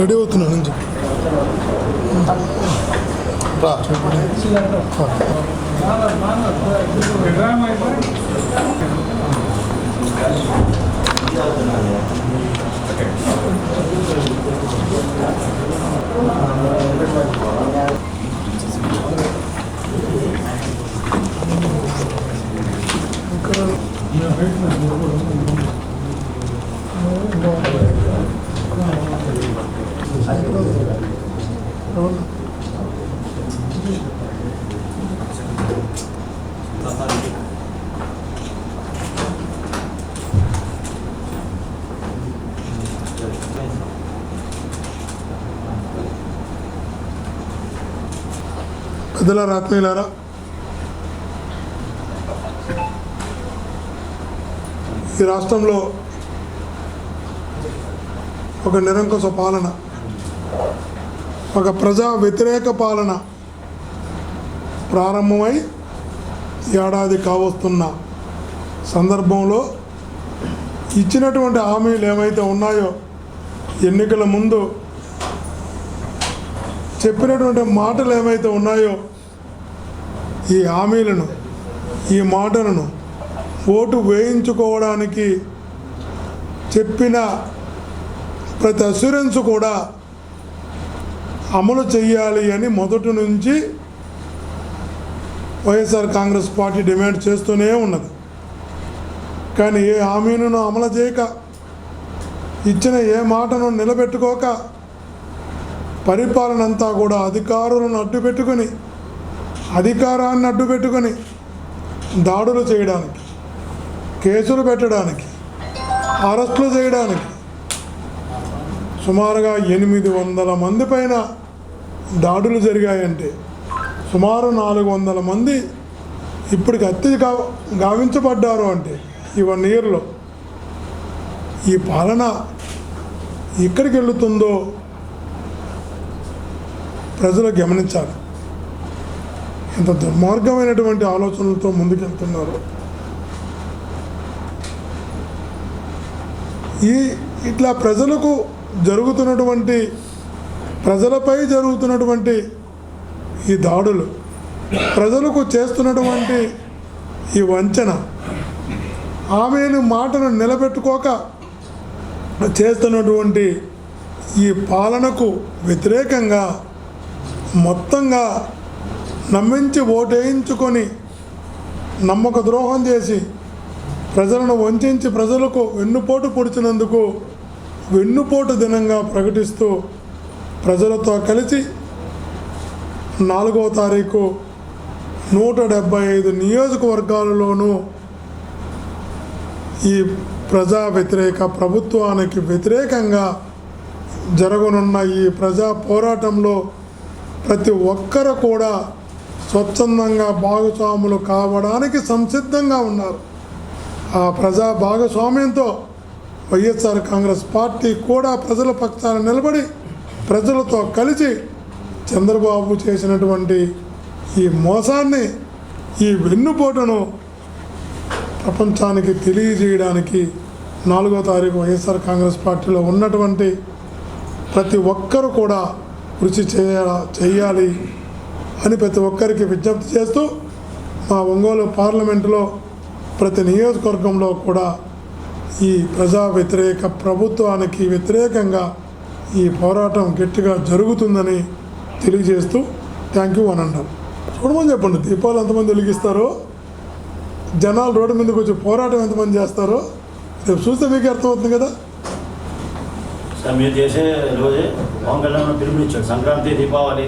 Ready అవుతున్నాను అని చెప్పి రా పెద్దలారా ఆత్మీయులారా ఈ రాష్ట్రంలో ఒక నిరంకుశ పాలన ఒక ప్రజా వ్యతిరేక పాలన ప్రారంభమై ఏడాది కావస్తున్న సందర్భంలో ఇచ్చినటువంటి హామీలు ఏమైతే ఉన్నాయో ఎన్నికల ముందు చెప్పినటువంటి మాటలు ఏమైతే ఉన్నాయో ఈ హామీలను ఈ మాటలను ఓటు వేయించుకోవడానికి చెప్పిన ప్రతి అస్యూరెన్స్ కూడా అమలు చేయాలి అని మొదటి నుంచి వైఎస్ఆర్ కాంగ్రెస్ పార్టీ డిమాండ్ చేస్తూనే ఉన్నది. కానీ ఏ హామీను అమలు చేయక ఇచ్చిన ఏ మాటను నిలబెట్టుకోక పరిపాలన అంతా కూడా అధికారులను అడ్డుపెట్టుకొని అధికారాన్ని అడ్డుపెట్టుకొని దాడులు చేయడానికి కేసులు పెట్టడానికి అరెస్టులు చేయడానికి సుమారుగా ఎనిమిది వందల మంది పైన దాడులు జరిగాయంటే సుమారు నాలుగు వందల మంది ఇప్పటికి అత్యధిక గా గావించబడ్డారు అంటే ఈ వన్ ఇయర్లో. ఈ పాలన ఎక్కడికి వెళుతుందో ప్రజలు గమనించాలి. ఎంత దుర్మార్గమైనటువంటి ఆలోచనలతో ముందుకెళ్తున్నారు. ఈ ఇట్లా ప్రజలకు జరుగుతున్నటువంటి ప్రజలపై జరుగుతున్నటువంటి ఈ దాడులు ప్రజలకు చేస్తున్నటువంటి ఈ వంచన ఆమెను మాటను నిలబెట్టుకోక చేస్తున్నటువంటి ఈ పాలనకు వ్యతిరేకంగా మొత్తంగా నమ్మించి ఓటేయించుకొని నమ్మక ద్రోహం చేసి ప్రజలను వంచి ప్రజలకు వెన్నుపోటు పొడిచినందుకు వెన్నుపోటు దినంగా ప్రకటిస్తూ ప్రజలతో కలిసి నాలుగవ తారీఖు నూట డెబ్భై ఐదు నియోజకవర్గాలలోనూ ఈ ప్రజా వ్యతిరేక ప్రభుత్వానికి వ్యతిరేకంగా జరగనున్న ఈ ప్రజా పోరాటంలో ప్రతి ఒక్కరు కూడా స్వచ్ఛందంగా భాగస్వాములు కావడానికి సంసిద్ధంగా ఉన్నారు. ఆ ప్రజా భాగస్వామ్యంతో వైఎస్ఆర్ కాంగ్రెస్ పార్టీ కూడా ప్రజల పక్షాన నిలబడి ప్రజలతో కలిసి చంద్రబాబు చేసినటువంటి ఈ మోసాన్ని ఈ వెన్నుపోటును ప్రపంచానికి తెలియజేయడానికి నాలుగో తారీఖు వైఎస్ఆర్ కాంగ్రెస్ పార్టీలో ఉన్నటువంటి ప్రతి ఒక్కరు కూడా కృషి చేయ చేయాలి అని ప్రతి ఒక్కరికి విజ్ఞప్తి చేస్తూ మా ఒంగోలు పార్లమెంటులో ప్రతి నియోజకవర్గంలో కూడా ఈ ప్రజా వ్యతిరేక ప్రభుత్వానికి వ్యతిరేకంగా ఈ పోరాటం గట్టిగా జరుగుతుందని తెలియజేస్తూ థ్యాంక్ యూ అని అన్నారు చూడమని చెప్పండి దీపాలు ఎంతమంది వెలిగిస్తారో జనాలు రోడ్డు మీదకి వచ్చి పోరాటం ఎంతమంది చేస్తారో రేపు చూస్తే మీకు అర్థమవుతుంది కదా? సార్ మీరు చేసే రోజే పవన్ కళ్యాణ్ పిలుపునిచ్చాడు సంక్రాంతి దీపావళి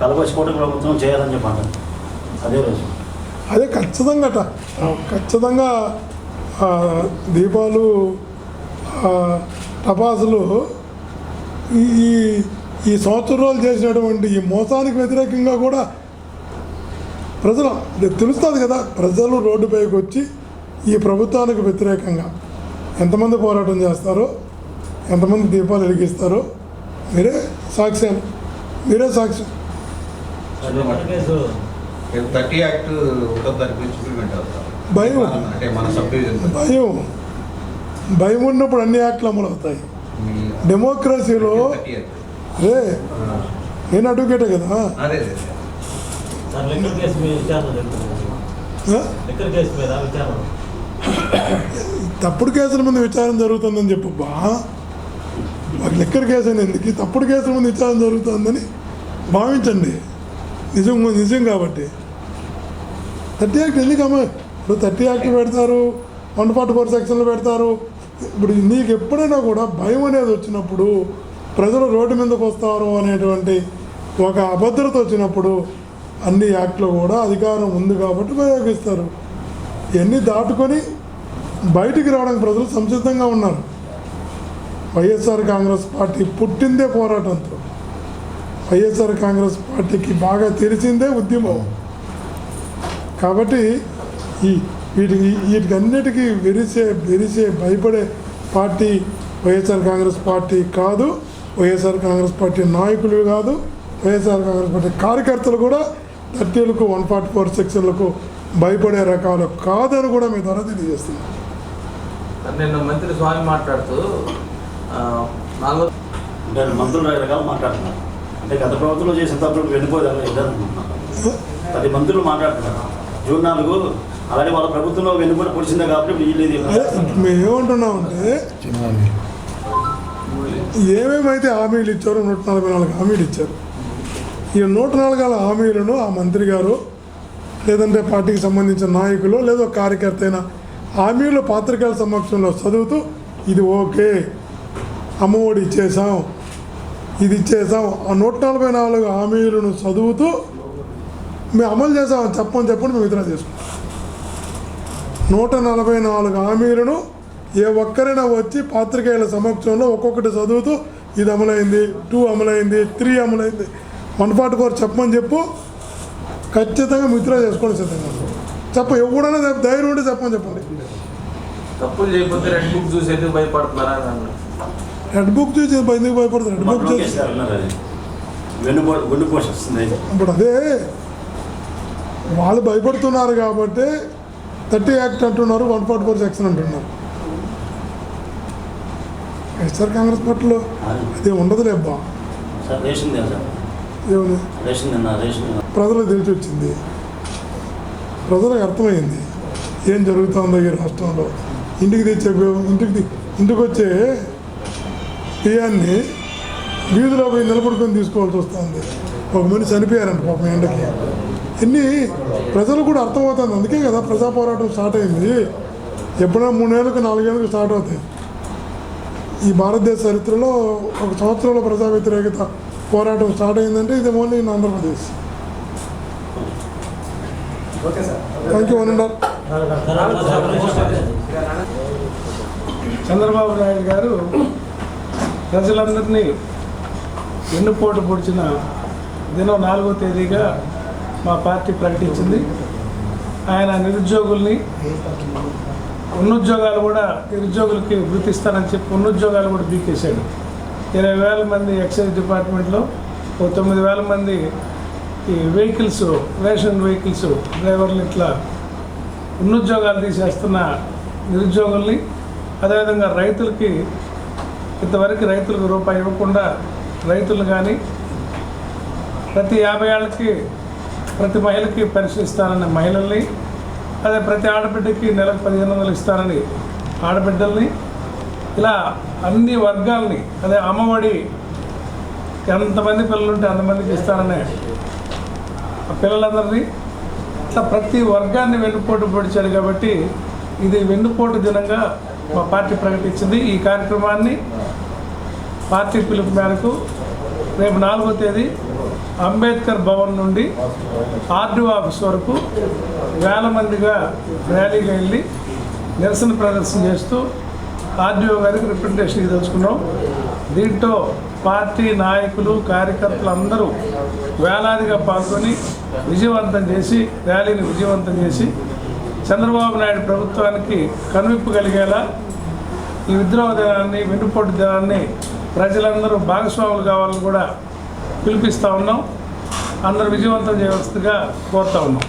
కలపసుకోవడం ప్రభుత్వం చేయాలని చెప్పి అంటారు అదే రోజు. అదే ఖచ్చితంగా అట. ఖచ్చితంగా దీపాలు టపాసులు ఈ ఈ- ఈ సంవత్సరాలు చేసినటువంటి ఈ మోసానికి వ్యతిరేకంగా కూడా ప్రజలు రేపు తెలుస్తుంది కదా ప్రజలు రోడ్డుపైకి వచ్చి ఈ ప్రభుత్వానికి వ్యతిరేకంగా ఎంతమంది పోరాటం చేస్తారో ఎంతమంది దీపాలు వెలిగిస్తారో మీరే మీరే సాక్ష్యం తారీఖు నుంచి ఇంప్లిమెంట్ అవుతాం భయం. భయం. భయం ఉన్నప్పుడు అన్ని యాక్ట్లు అమలు అవుతాయి. డెమోక్రసీలో అదే నేను అడ్వకేటే కదా? తప్పుడు కేసుల మీద విచారణ జరుగుతుందని చెప్పు బా. మాకు లెక్కర్ కేసు అని ఎందుకు? తప్పుడు కేసుల మీద విచారణ జరుగుతుందని భావించండి. నిజం నిజం కాబట్టి. థర్టీ యాక్ట్ ఎందుకమ్మా ఇప్పుడు థర్టీ యాక్ట్ పెడతారు వన్ ఫార్టీ ఫోర్ సెక్షన్లు పెడతారు ఇప్పుడు నీకు ఎప్పుడైనా కూడా భయం అనేది వచ్చినప్పుడు ప్రజలు రోడ్డు మీదకి వస్తారు అనేటువంటి ఒక అభద్రత వచ్చినప్పుడు అన్ని యాక్ట్లో కూడా అధికారం ఉంది కాబట్టి ఉపయోగిస్తారు ఇవన్నీ దాటుకొని బయటికి రావడానికి ప్రజలు సంసిద్ధంగా ఉన్నారు. వైఎస్ఆర్ కాంగ్రెస్ పార్టీ పుట్టిందే పోరాటంతో. వైఎస్ఆర్ కాంగ్రెస్ పార్టీకి బాగా తెలిసిందే ఉద్యమం. కాబట్టి ఈ వీటికి వీటికి అన్నిటికీ వెరిసే వెరిసే భయపడే పార్టీ వైఎస్ఆర్ కాంగ్రెస్ పార్టీ కాదు. వైఎస్ఆర్ కాంగ్రెస్ పార్టీ నాయకులు కాదు. వైఎస్ఆర్ కాంగ్రెస్ పార్టీ కార్యకర్తలు కూడా థర్టీలకు వన్ ఫార్టీ ఫోర్ సెక్షన్లకు భయపడే రకాలు కాదని కూడా మీ ద్వారా తెలియజేస్తున్నాను నిన్న మంత్రి స్వామి మాట్లాడుతూ అంటే మంత్రులు రకరకాలు మాట్లాడుతున్నారు. అంటే గత ప్రభుత్వంలో చేసిన తప్పులు వెళ్ళిపోదాం ఇద్దరు పది మంత్రులు మాట్లాడుతున్నారు. జూన్ నాలుగు అలాగే వాళ్ళ ప్రభుత్వంలో వెనుకొని పొడిచిందే కాబట్టి ఏమంటున్నామంటే ఏమేమైతే హామీలు ఇచ్చారో నూట నలభై నాలుగు హామీలు ఇచ్చారు. ఈ నూట నాలుగు హామీలను ఆ మంత్రి గారు లేదంటే పార్టీకి సంబంధించిన నాయకులు లేదా కార్యకర్త అయినా హామీలు పాత్రికేయుల సమక్షంలో చదువుతూ ఇది ఓకే అమ్మఒడి ఇచ్చేసాం ఇది ఇచ్చేసాం ఆ నూట నలభై నాలుగు హామీలను చదువుతూ మేము అమలు చేసాం చెప్పని చెప్పండి మేము విత్డ్రా చేసుకుంటాం. నూట నలభై నాలుగు హామీలను ఏ ఒక్కరైనా వచ్చి పాత్రికేయుల సమక్షంలో ఒక్కొక్కటి చదువుతూ ఇది అమలైంది టూ అమలైంది త్రీ అమలైంది. వన్ ఫార్టీ ఫోర్ చెప్పమని చెప్పు ఖచ్చితంగా మిత్ర చేసుకోండి సిద్ధంగా. చెప్ప ఎవడైనా ధైర్యం ఉంటే చెప్పమని చెప్పండి. తప్పులు చేయకపోతే రెడ్ బుక్ చూసి ఎందుకు భయపడుతున్నారా రెడ్ బుక్ చూసి ఎందుకు భయపడతారు రెడ్ బుక్ చూసి ఇప్పుడు అదే. వాళ్ళు భయపడుతున్నారు కాబట్టి థర్టీ యాక్ట్ అంటున్నారు వన్ ఫార్టీ ఫోర్ సెక్షన్ అంటున్నారు. వైఎస్ఆర్ కాంగ్రెస్ పార్టీలో అదే ఉండదులే అబ్బా. ఏమని ప్రజలకు తెలిసి వచ్చింది. ప్రజలకు అర్థమైంది. ఏం జరుగుతుందో ఈ రాష్ట్రంలో. ఇంటికి తెచ్చే ఇంటికి ఇంటికి వచ్చే బియ్యాన్ని వీధిలో పోయి నిలబడుకొని తీసుకోవాల్సి వస్తుంది. ఒక మనిషి చనిపోయారంట పాపం ఎండకి. ఎన్ని ప్రజలు కూడా అర్థమవుతుంది. అందుకే కదా ప్రజా పోరాటం స్టార్ట్ అయింది. ఎప్పుడైనా మూడేళ్ళకి నాలుగేళ్ళకి స్టార్ట్ అవుతాయి. ఈ భారతదేశ చరిత్రలో ఒక సంవత్సరంలో ప్రజా వ్యతిరేకత పోరాటం స్టార్ట్ అయిందంటే ఇది only in Andhra Pradesh. Thank you one Chandrababu Naidu గారు ప్రజలందరినీ వెన్నుపోటు పొడిచిన దినం నాలుగో తేదీగా మా పార్టీ ప్రకటించింది ఆయన నిరుద్యోగుల్ని ఉన్నుద్యోగాలు కూడా నిరుద్యోగులకి గుర్తిస్తానని చెప్పి ఉన్నుద్యోగాలు కూడా బీకేశాడు. ఇరవై వేల మంది ఎక్సైజ్ డిపార్ట్మెంట్లో ఓ తొమ్మిది వేల మంది ఈ వెహికల్స్ రేషన్ వెహికల్స్ డ్రైవర్లు ఇట్లా ఉన్నుద్యోగాలు తీసేస్తున్న నిరుద్యోగుల్ని అదేవిధంగా రైతులకి ఇంతవరకు రైతులకు రూపాయి ఇవ్వకుండా రైతులు కానీ ప్రతి యాభై ఏళ్ళకి ప్రతి మహిళకి పెన్షన్ ఇస్తానన్న మహిళల్ని అదే ప్రతి ఆడబిడ్డకి నెలకు పదిహేను వందలు ఇస్తానని ఆడబిడ్డల్ని ఇలా అన్ని వర్గాల్ని అదే అమ్మఒడి ఎంతమంది పిల్లలు ఉంటే అంతమందికి ఇస్తారనే ఆ పిల్లలందరినీ ఇట్లా ప్రతి వర్గాన్ని వెన్నుపోటు పొడిచాడు కాబట్టి ఇది వెన్నుపోటు దినంగా మా పార్టీ ప్రకటించింది. ఈ కార్యక్రమాన్ని పార్టీ పిలుపు మేరకు రేపు నాలుగో తేదీ అంబేద్కర్ భవన్ నుండి ఆర్డీఓ ఆఫీస్ వరకు వేల మందిగా ర్యాలీగా వెళ్ళి నిరసన ప్రదర్శన చేస్తూ ఆర్డీఓ గారికి రిప్రజెంటేషన్ తెలుసుకున్నాం. దీంట్లో పార్టీ నాయకులు కార్యకర్తలు అందరూ వేలాదిగా పాల్గొని విజయవంతం చేసి ర్యాలీని విజయవంతం చేసి చంద్రబాబు నాయుడు ప్రభుత్వానికి కనువిప్పు కలిగేలా ఈ విద్రోహ దినాన్ని వెన్నుపోటు దినాన్ని ప్రజలందరూ భాగస్వాములు కావాలని కూడా పిలిపిస్తూ ఉన్నాం. అందరూ విజయవంతం చేయవలసిందిగా కోరుతా ఉన్నాం.